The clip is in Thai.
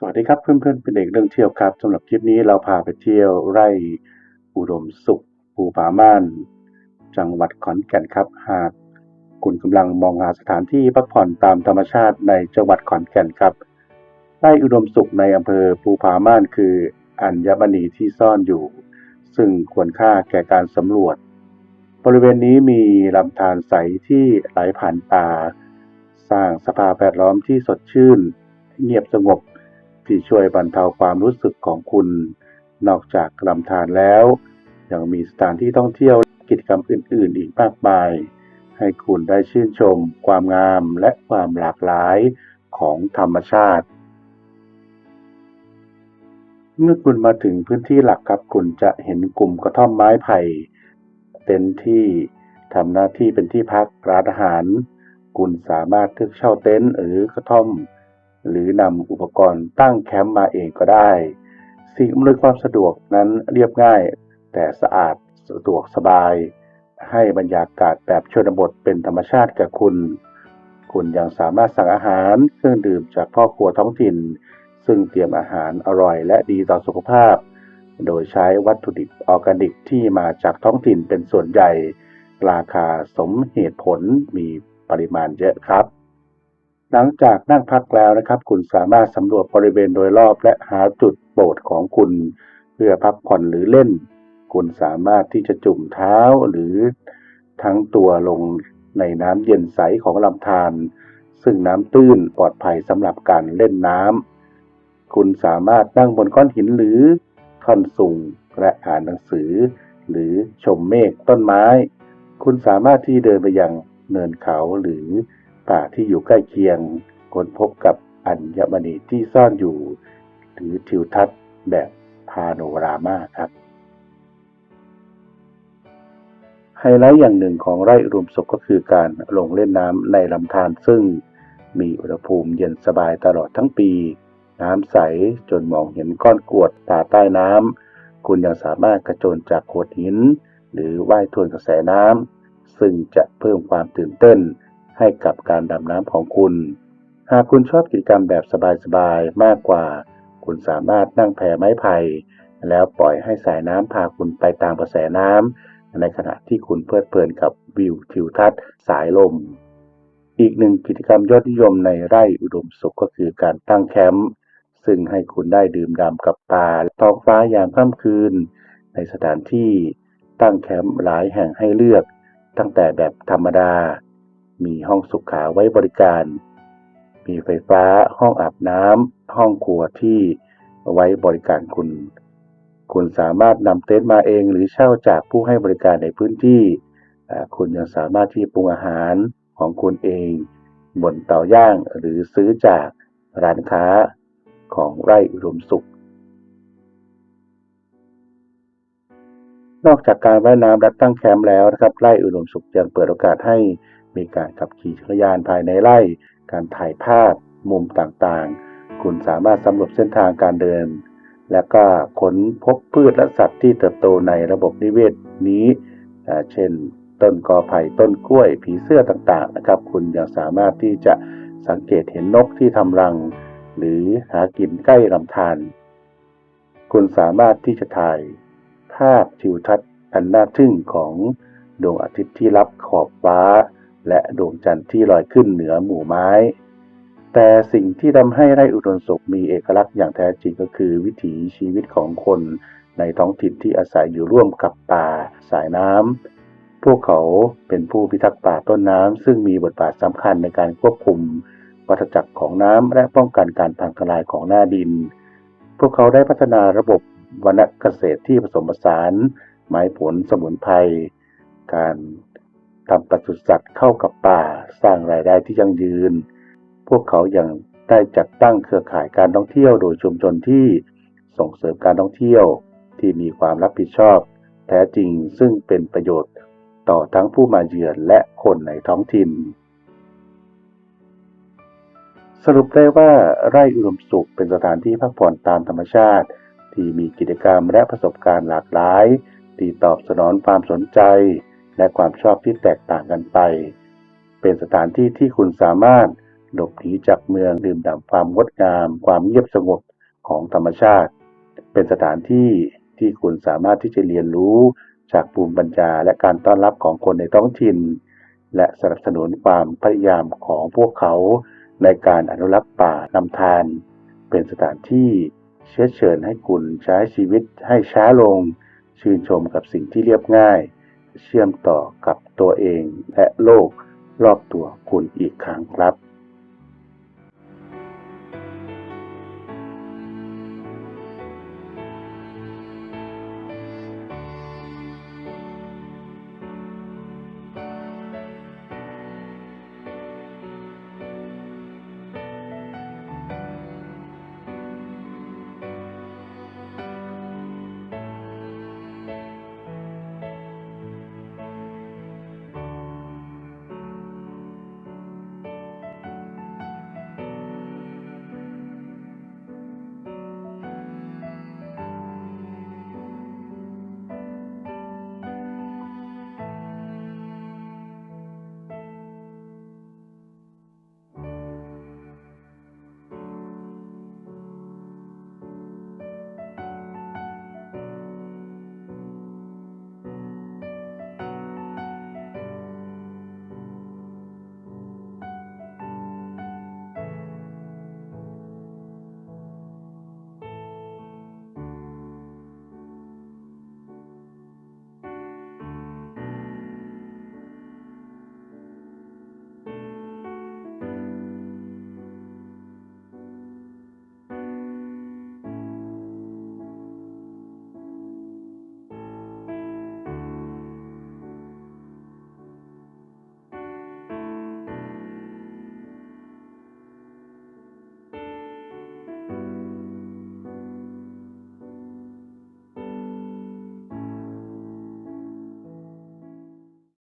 สวัสดีครับเพื่อนๆเป็นเด็กเรื่องเที่ยวครับสำหรับคลิปนี้เราพาไปเที่ยวไร่อุดมสุขภูผาม่าน จังหวัดขอนแก่นครับ หากคุณกำลังมองหาสถานที่พักผ่อนตามธรรมชาติในจังหวัดขอนแก่นครับ ไร่อุดมสุขในอำเภอภูผาม่านคืออัญมณีที่ซ่อนอยู่ ซึ่งควรค่าแก่การสำรวจ บริเวณนี้มีลำธารใสที่ไหลผ่านป่า สร้างสภาพแวดล้อมที่สดชื่น เงียบสงบ ที่ช่วยบรรเทาความรู้สึกของคุณ นอกจากลำธารแล้ว ยังมีสถานที่ท่องเที่ยวกิจกรรมอื่น ๆ อีกมากมาย ให้คุณได้ชื่นชม ความงามและความหลากหลายของธรรมชาติ เมื่อคุณมาถึงพื้นที่หลักครับคุณจะเห็นกลุ่มกระท่อมไม้ไผ่เต็นท์ที่ทำหน้าที่เป็นที่พักร้านอาหาร คุณสามารถเลือกเช่าเต็นท์หรือกระท่อม หรือนำอุปกรณ์ตั้งแคมป์มาเองก็ได้ สิ่งอำนวยความสะดวกนั้นเรียบง่าย แต่สะอาดสะดวกสบาย ให้บรรยากาศแบบชนบทเป็นธรรมชาติกับคุณ คุณยังสามารถสั่งอาหารเครื่องดื่มจากพ่อครัวท้องถิ่น ซึ่งเตรียมอาหารอร่อยและดีต่อสุขภาพ โดยใช้วัตถุดิบออร์แกนิกที่มาจากท้องถิ่นเป็นส่วนใหญ่ ราคาสมเหตุผลมีปริมาณเยอะครับ หลังจากนั่งพักแล้วนะครับ คุณสามารถสำรวจบริเวณโดยรอบและหาจุดโปรดของคุณ เพื่อพักผ่อนหรือเล่น คุณสามารถที่จะจุ่มเท้าหรือทั้งตัวลงในน้ำเย็นใสของลำธารซึ่งน้ำตื้นปลอดภัยสำหรับการเล่นน้ำคุณสามารถนั่งบนก้อนหินหรือท่อนสูงและอ่านหนังสือ หรือชมเมฆต้นไม้ คุณสามารถที่เดินไปยังเนินเขาหรือ ป่าที่อยู่ใกล้เคียงค้นพบกับอัญมณีที่ซ่อนอยู่ หรือทิวทัศน์แบบพาโนรามาครับ ไฮไลท์อย่างหนึ่งของไร่อุดมสุขก็คือการลงเล่นน้ำในลำธารซึ่งมีอุณหภูมิเย็นสบายตลอดทั้งปี น้ำใสจนมองเห็นก้อนกรวดตาใต้น้ำ คุณยังสามารถกระโจนจากโขดหิน หรือว่ายทวนกระแสน้ำ ซึ่งจะเพิ่มความตื่นเต้น ให้กับการดำน้ำของคุณ หากคุณชอบกิจกรรมแบบสบายๆ มากกว่า คุณสามารถนั่งแพไม้ไผ่แล้วปล่อยให้สายน้ำพาคุณไปตามกระแสน้ำในขณะที่คุณเพลิดเพลินกับวิวทิวทัศน์สายลม อีกหนึ่งกิจกรรมยอดนิยมในไร่อุดมสุขก็คือการตั้งแคมป์ซึ่งให้คุณได้ดื่มด่ำกับป่าท้องฟ้ายามค่ำคืน ในสถานที่ตั้งแคมป์หลายแห่งให้เลือก ตั้งแต่แบบธรรมดา มีห้องสุขาไว้บริการ มีไฟฟ้า ห้องอาบน้ำ ห้องครัวที่ไว้บริการคุณ คุณสามารถนำเต็นท์มาเองหรือเช่าจากผู้ให้บริการในพื้นที่ คุณยังสามารถที่ปรุงอาหารของคุณเอง บนเตาย่างหรือซื้อจากร้านค้าของไร่อุดมสุข นอกจากการว่ายน้ำและตั้งแคมป์แล้วนะครับ ไร่อุดมสุขยังเปิดโอกาสให้ มีการขับขี่จักรยานภายในไร่ การถ่ายภาพมุมต่างๆ คุณสามารถสำรวจเส้นทางการเดิน และก็ค้นพบพืชและสัตว์ที่เติบโตในระบบนิเวศนี้ เช่น ต้นกอไผ่ต้นกล้วย ผีเสื้อต่างๆนะครับ คุณยังสามารถที่จะสังเกตเห็นนกที่ทำรัง หรือหากินใกล้ลำธารคุณสามารถที่จะถ่ายภาพทิวทัศน์อันน่าทึ่งของดวงอาทิตย์ที่รับขอบฟ้า และดวงจันทร์ที่ลอยขึ้นเหนือหมู่ไม้ แต่สิ่งที่ทำให้ไร่อุดมสุขมีเอกลักษณ์อย่างแท้จริงก็คือวิถีชีวิตของคนในท้องถิ่นที่อาศัยอยู่ร่วมกับป่าสายน้ำพวกเขาเป็นผู้พิทักษ์ป่าต้นน้ำซึ่งมีบทบาทสำคัญในการควบคุมวัฏจักรของน้ำและป้องกันการพังทลายของหน้าดิน พวกเขาได้พัฒนาระบบวรรณเกษตรที่ผสมผสาน ไม้ผลสมุนไพรการ ทำปศุสัตว์เข้ากับป่า สร้างรายได้ที่ยั่งยืน พวกเขายังได้จัดตั้งเครือข่ายการท่องเที่ยวโดยชุมชนที่ส่งเสริมการท่องเที่ยวที่มีความรับผิดชอบ แท้จริงซึ่งเป็นประโยชน์ต่อทั้งผู้มาเยือนและคนในท้องถิ่น สรุปได้ว่าไร่อุดมสุขเป็นสถานที่พักผ่อนตามธรรมชาติ ที่มีกิจกรรมและประสบการณ์หลากหลาย ที่ตอบสนองความสนใจ และความชอบที่แตกต่างกันไป เป็นสถานที่ที่คุณสามารถหลบหนีจากเมืองดื่มด่ำความงดงาม ความเงียบสงบของธรรมชาติ เป็นสถานที่ที่คุณสามารถที่จะเรียนรู้จากภูมิปัญญาและการต้อนรับของคนในท้องถิ่น และสนับสนุนความพยายามของพวกเขาในการอนุรักษ์ป่าลำธารเป็นสถานที่เชื้อเชิญให้คุณใช้ชีวิตให้ช้าลง ชื่นชมกับสิ่งที่เรียบง่าย เชื่อมต่อกับตัวเองและโลกรอบตัวคุณอีกครั้งครับ